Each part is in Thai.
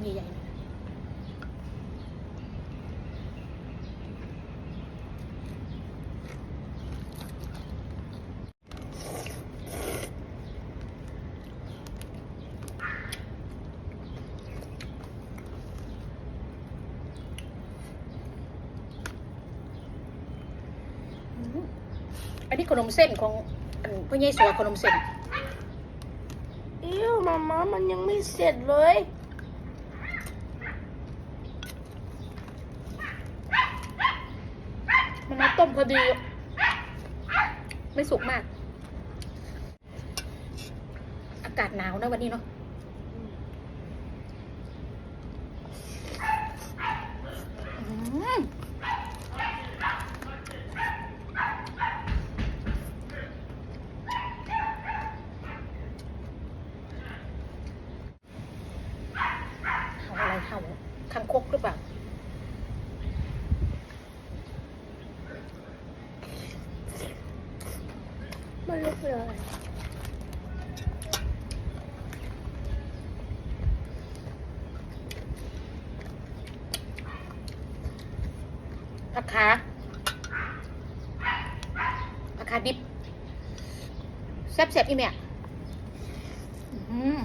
ำใหญ่ๆหน่อยอืมอันนี้ขนมเส้นของอันพ่อใหญ่สัวขนมเส้นอิ้วมาม่ามันยังไม่เสร็จเลย มันมาต้ม พอดี ไม่สุกมาก อากาศหนาวนะวันนี้เนาะอืมเอาอะไรเห่าคังคกหรือเปล่า มันรู้ เลยราคาราคาดิบแซ่บๆอีเม่อืม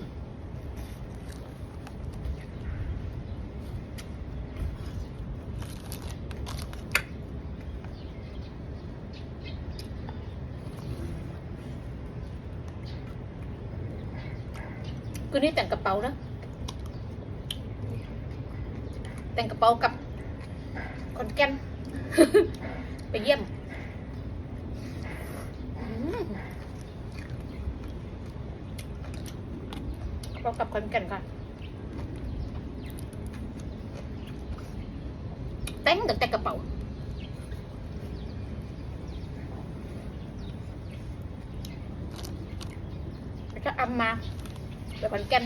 คืนนี้แต่งกระเป๋านะ แต่งกระเป๋ากับขอนแก่นไปเยี่ยมอืมเรากลับขอนแก่นก่อนแต่งแต่งกระเป๋าแล้วก็อำมา ไปขอนแก่น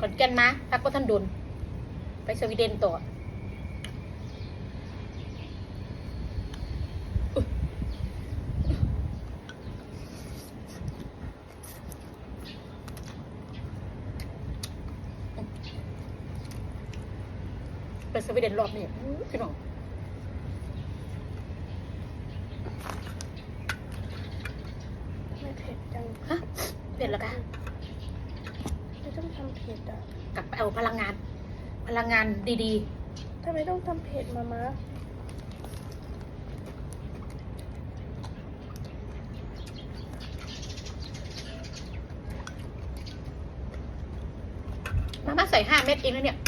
ขอนแก่นมาพักก็ท่านโดนไปสวีเดนต่อไปสวีเดนรอบนี้อื้อพี่น้องไม่เผ็ดจังฮะเปลี่ยนแล้วกันไม่ต้อง ทำเผ็ดอะกลับไปเอาพลังงาน พลังงานดีทำไมต้องทำเผ็ดมาม่าๆ มาม่าใส่ห้าเม็ดเองแล้วเนี่ย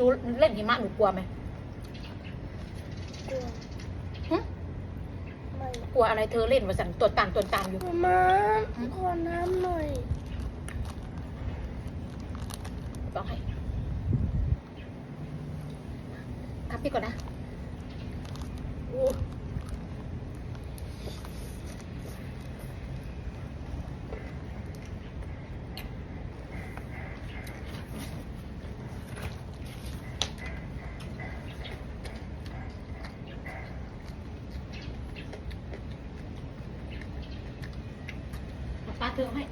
หนูเล่นหิมะหนูกลัวไหมกลัวหึไม่กลัวอะไรเธอเล่นมาสั่นตัวตามตัวตามอยู่มาม่าขอน้ำหน่อยบอกให้พับพี่ก่อนนะโอ้ เอาป้าเธอเอาให้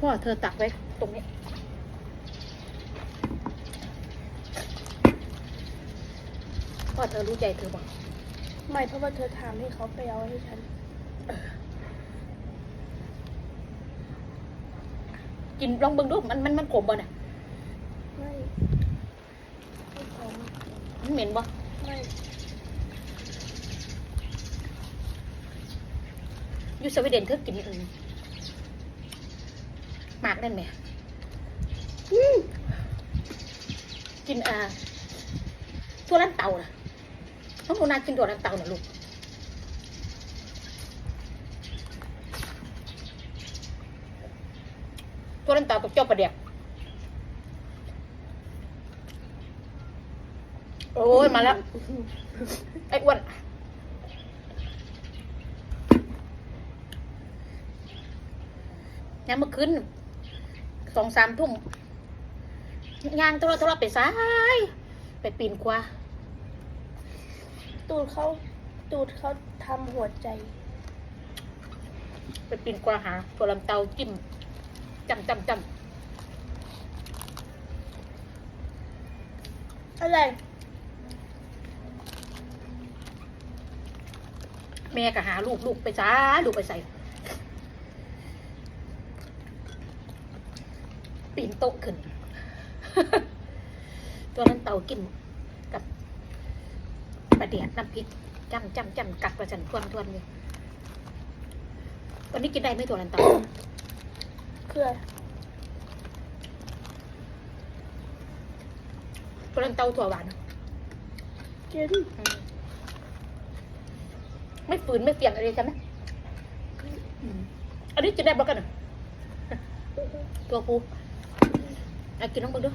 พ่อเธอตักไว้ตรงนี้ พ่อเธอรู้ใจเธอบอกไม่เพราะว่าเธอถามให้เขาไปเอาให้ฉัน กินลองเบิ่งดูมันมันมันขมบ่น่ะไม่ไม่ผมมันเหม็นบ่ไม่ ยูสวีเดนเธอกินอื่นหมากนั่นไหมกินอ่าตัวลันเต่าน่ะน้องโมนากินตัวลันเต่าน่ะลูกตัวลันเต่ากับเจ้าประเดี๋ยกโอ้ยมาแล้วไอ้อ้วน ยังเมื่อคืนสองสามทุ่มย่างโทรโทรไปซ้าย ไปปีนกว่า ตูดเขาตูดเขาทำหัวใจ ไปปีนกว่าหาตัวลำเตาจิ้มจำจำจอะไรำแม่ก็หาลูกลูกไปจ้าลูกไปใส่ ปีนโต๊ะขึ้น ตัวนั้นเตากินกับปลาเดียดน้ำพริกจำจำจำกัดประจันทวนทวนอยู่วันนี้กินได้ไหมตัวนั้นเตาคืออะไรตัวนั้นเตาถั่วหวานกินอืมไม่ฝืนไม่เปียกอะไรใช่ไหมอืมอันนี้กินได้บ้างกันเหรอตัว ปูอะกินน้องมึงดู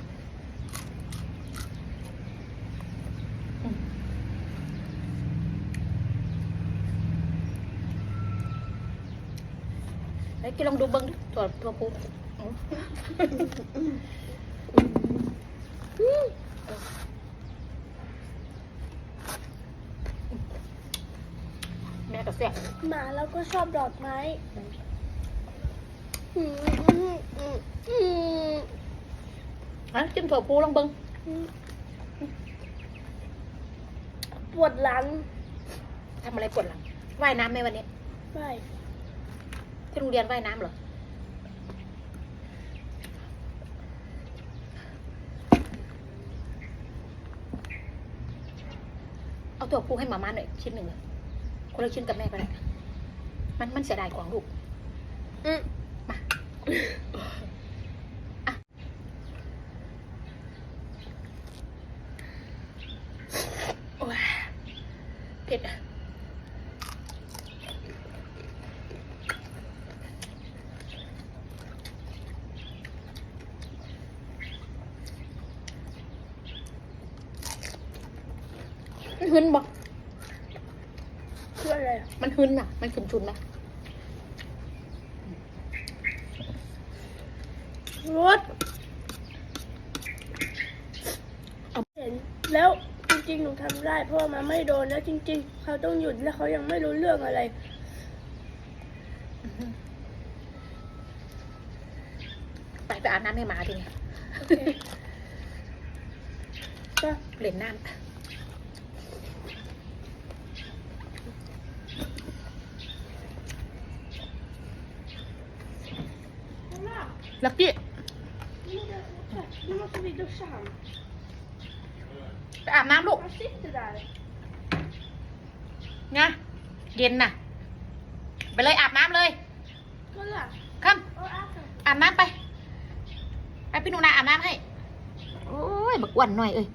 ไอ้กินลองดูเบิ้งดิตัวตัวปูแม่ก็แซ่บหมาแล้วก็ชอบดอกไม้ หืมอืมอืม ฮะกินถั่วปูลองเบิ้งอืมปวดหลังทำอะไรปวดหลังว่ายน้ำไหมวันนี้ไม่ที่โรงเรียนว่ายน้ำเหรอเอาตัวปูให้หมาม่าหน่อยชิ้นหนึ่งเลยคนละชิ้นกับแม่ก็ได้มันมันเสียดายของลูกอืมมาอะโอ้ยเผ็ดมันหึนบ่คืออะไรอะมันหึนอะ มันฉุนชุนๆไหมรถเห็นแล้ว ริงๆหนูทำได้ เพราะว่ามันไม่โดนแล้วจริง ๆ เขาต้องหยุดแล้วเขายังไม่รู้เรื่องอะไรไปไปอาบน้ำให้หมาทีนี้โอเคก็เล่นน้ำลักกี้ ไปอาบน้ำลูก Han sitter där. ไงเย็นน่ะ ไปเลยอาบน้ำเลย Kolla. ข้าม Och äta. อาบน้ำไป ไปพี่หนูนาอาบน้ำให้ โอ้ย บักอ้วนหน่อยเอ้ย